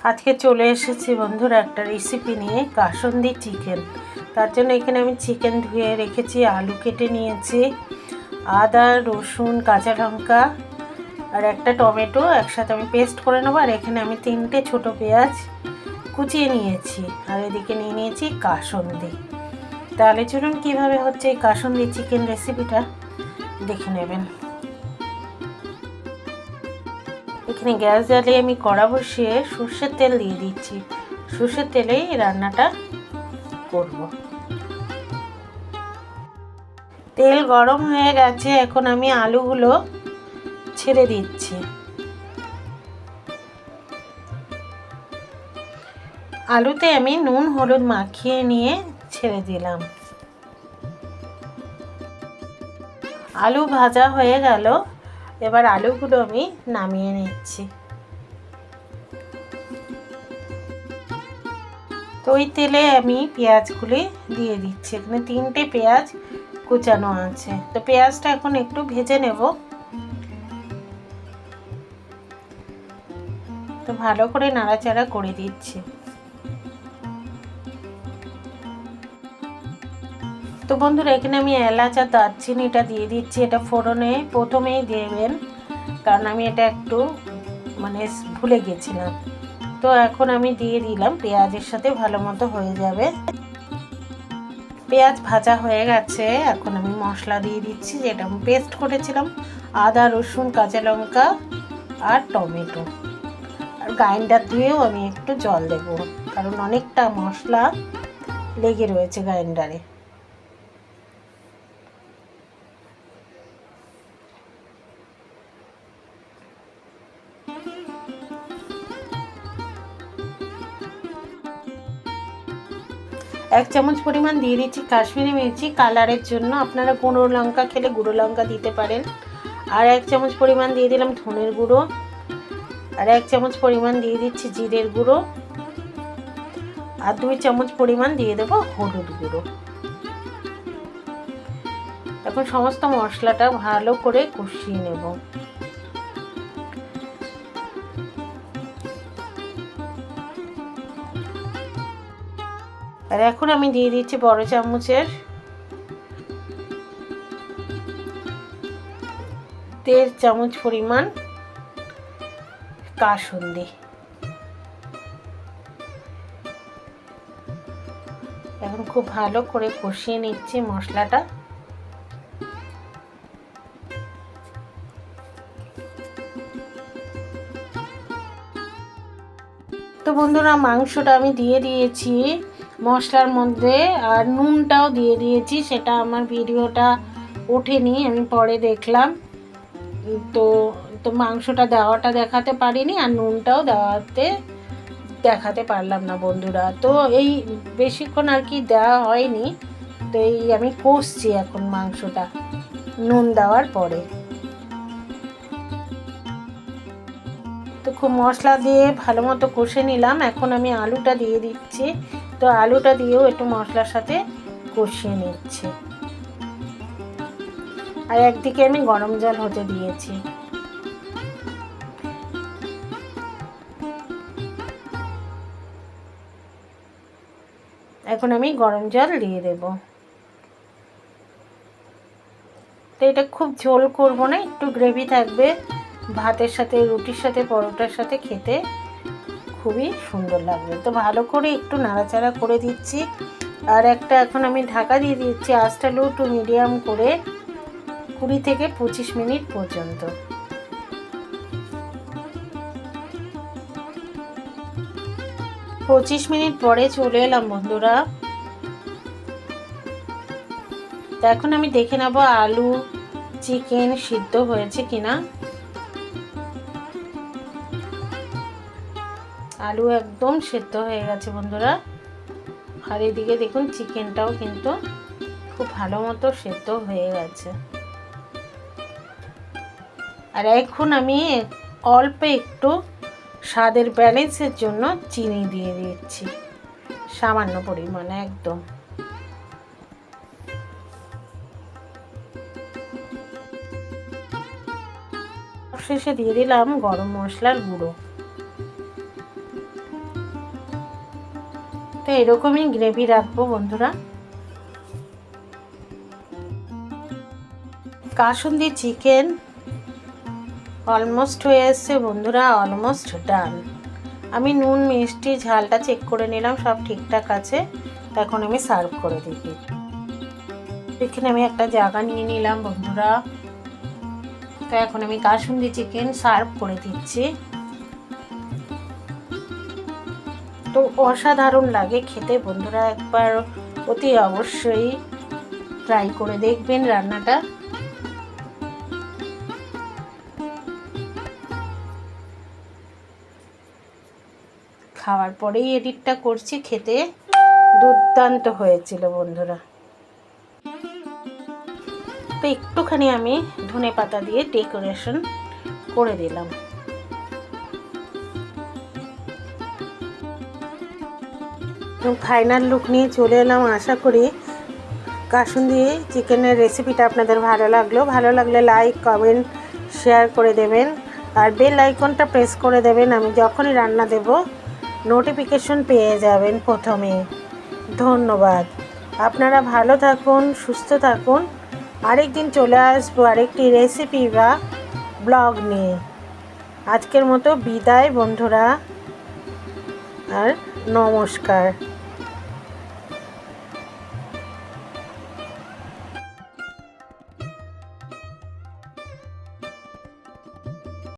আজকে চলে এসেছি বন্ধুরা একটা রেসিপি নিয়ে কাসন্দি চিকেন তার জন্য এখানে আমি চিকেন ধুয়ে রেখেছি, আলু কেটে নিয়েছি, আদা, রসুন, কাঁচা লঙ্কা আর একটা টমেটো। একসাথে আমি পেস্ট করে নেব আর এখানে আমি তিনটে ছোট পেঁয়াজ কুচিয়ে নিয়েছি আর এদিকে নিয়ে নিয়েছি কাসন্দি। তাহলে চলুন কীভাবে হচ্ছে এই কাসন্দি চিকেন রেসিপিটা দেখে নেবেন। এখানে গ্যাস জ্বালিয়ে আমি কড়া বসিয়ে সর্ষের তেল দিয়ে দিচ্ছি। সর্ষের তেলেই রান্নাটা করব। তেল গরম হয়ে গেছে, এখন আমি আলুগুলো ছেড়ে দিচ্ছি। আলুতে আমি নুন, হলুদ মাখিয়ে নিয়ে ছেড়ে দিলাম। আলু ভাজা হয়ে গেল। এবার আলুগুলো আমি নামিয়ে নিচ্ছি। তো ওই তেলে আমি পেঁয়াজগুলি দিয়ে দিচ্ছি। এখানে তিনটে পেঁয়াজ কুচানো আছে। তো পেঁয়াজটা এখন একটু ভেজে নেব। তো ভালো করে নাড়াচাড়া করে দিচ্ছি। তো বন্ধুরা, এখানে আমি এলাচ আর দারচিনিটা দিয়ে দিচ্ছি। এটা ফোড়নে প্রথমেই দেবেন, কারণ আমি এটা একটু মানে ভুলে গেছিলাম। তো এখন আমি দিয়ে দিলাম, পেঁয়াজের সাথে ভালো মতো হয়ে যাবে। পেঁয়াজ ভাজা হয়ে গেছে, এখন আমি মশলা দিয়ে দিচ্ছি, যেটা আমি পেস্ট করেছিলাম, আদা, রসুন, কাঁচা লঙ্কা আর টমেটো। আর গ্রাইন্ডার দিয়েও আমি একটু জল দেব, কারণ অনেকটা মশলা লেগে রয়েছে গ্রাইন্ডারে এক চামচ পরিমাণ দিয়ে দিচ্ছি কাশ্মীরি মির্চি কালারের জন্য। আপনারা গুঁড়ো লঙ্কা খেলে গুঁড়ো লঙ্কা দিতে পারেন। আর এক চামচ পরিমাণ দিয়ে দিলাম ধনের গুঁড়ো। আর এক চামচ পরিমাণ দিয়ে দিচ্ছি জিরের গুঁড়ো। আর দুই চামচ পরিমাণ দিয়ে দেবো হলুদ গুঁড়ো। এখন সমস্ত মশলাটা ভালো করে কষিয়ে নেব। আর এখন আমি দিয়ে দিচ্ছি বড় চামচের দেড় চামচ পরিমাণ কাসুন্দি। এখন খুব ভালো করে কষিয়ে নিচ্ছি মশলাটা। তো বন্ধুরা, মাংসটা আমি দিয়ে দিয়েছি। মশলার মধ্যে আর নুনটাও দিয়ে দিয়েছি, সেটা আমার ভিডিওটা ওঠেনি, আমি পরে দেখলাম। তো তো মাংসটা দেওয়াটা দেখাতে পারিনি আর নুনটাও দেওয়াতে দেখাতে পারলাম না বন্ধুরা। তো এই বেশিক্ষণ আর কি দেওয়া হয়নি, তো এই আমি কষছি এখন মাংসটা নুন দেওয়ার পরে। তো খুব মশলা দিয়ে ভালো মতো কষে নিলাম, এখন আমি আলুটা দিয়ে দিচ্ছি। তো আলুটা দিয়েও একটু মশলার সাথে কষিয়ে নিচ্ছি। আর একদিকে আমি গরম জল হতে দিয়েছি। এখন আমি গরম জল দিয়ে দেব। তো এটা খুব ঝোল করব না, একটু গ্রেভি থাকবে, ভাতের সাথে, রুটির সাথে, পরোটার সাথে খেতে। খুবই সুন্দর লাগবে তো ভালো করে একটু নাড়াচাড়া করে দিচ্ছি। আর একটা এখন আমি ঢাকা দিয়ে দিচ্ছি আঁচটা লো টু মিডিয়াম করে কুড়ি থেকে পঁচিশ মিনিট পর্যন্ত। পঁচিশ মিনিট পরে চলে এলাম বন্ধুরা। এখন আমি দেখে নেব আলু, চিকেন সিদ্ধ হয়েছে কিনা। আলু একদম সেদ্ধ হয়ে গেছে বন্ধুরা। আর এদিকে দেখুন চিকেনটাও কিন্তু খুব ভালো মতো সেদ্ধ হয়ে গেছে। আর এখন আমি অল্প একটু স্বাদের ব্যালেন্সের জন্য চিনি দিয়ে দিচ্ছি, সামান্য পরিমাণে একদম। শেষে দিয়ে দিলাম গরম মশলার গুঁড়ো। তো এরকমই গ্রেভি রাখব বন্ধুরা। কাসুন্দি চিকেন অলমোস্ট হয়ে এসছে বন্ধুরা অলমোস্ট ডান আমি নুন, মিষ্টি, ঝালটা চেক করে নিলাম, সব ঠিকঠাক আছে। তো এখন আমি সার্ভ করে দিই এখানে আমি একটা জায়গা নিয়ে নিলাম বন্ধুরা। তো এখন আমি কাসুন্দি চিকেন সার্ভ করে দিচ্ছি। তো অসাধারণ লাগে খেতে। বন্ধুরা একবার অতি অবশ্যই ট্রাই করে দেখবেন রান্নাটা। খাওয়ার পরেই এডিটটা করছি, খেতে দুর্দান্ত হয়েছিল বন্ধুরা। তো একটুখানি আমি ধনে পাতা দিয়ে ডেকোরেশন করে দিলাম। ফাইনাল লুক নিয়ে চলে এলাম। আশা করি কাসুন দিয়ে চিকেনের রেসিপিটা আপনাদের ভালো লাগল। ভালো লাগলে লাইক কমেন্ট শেয়ার করে দেবেন। আর বেল আইকনটা প্রেস করে দেবেন। আমি যখনই রান্না দেব নোটিফিকেশন পেয়ে যাবেন প্রথমে। ধন্যবাদ। আপনারা ভালো থাকুন, সুস্থ থাকুন। আরেকদিন চলে আসব আরেকটি রেসিপি বা ব্লগ নিয়ে। আজকের মতো বিদায় বন্ধুরা। আর নমস্কার।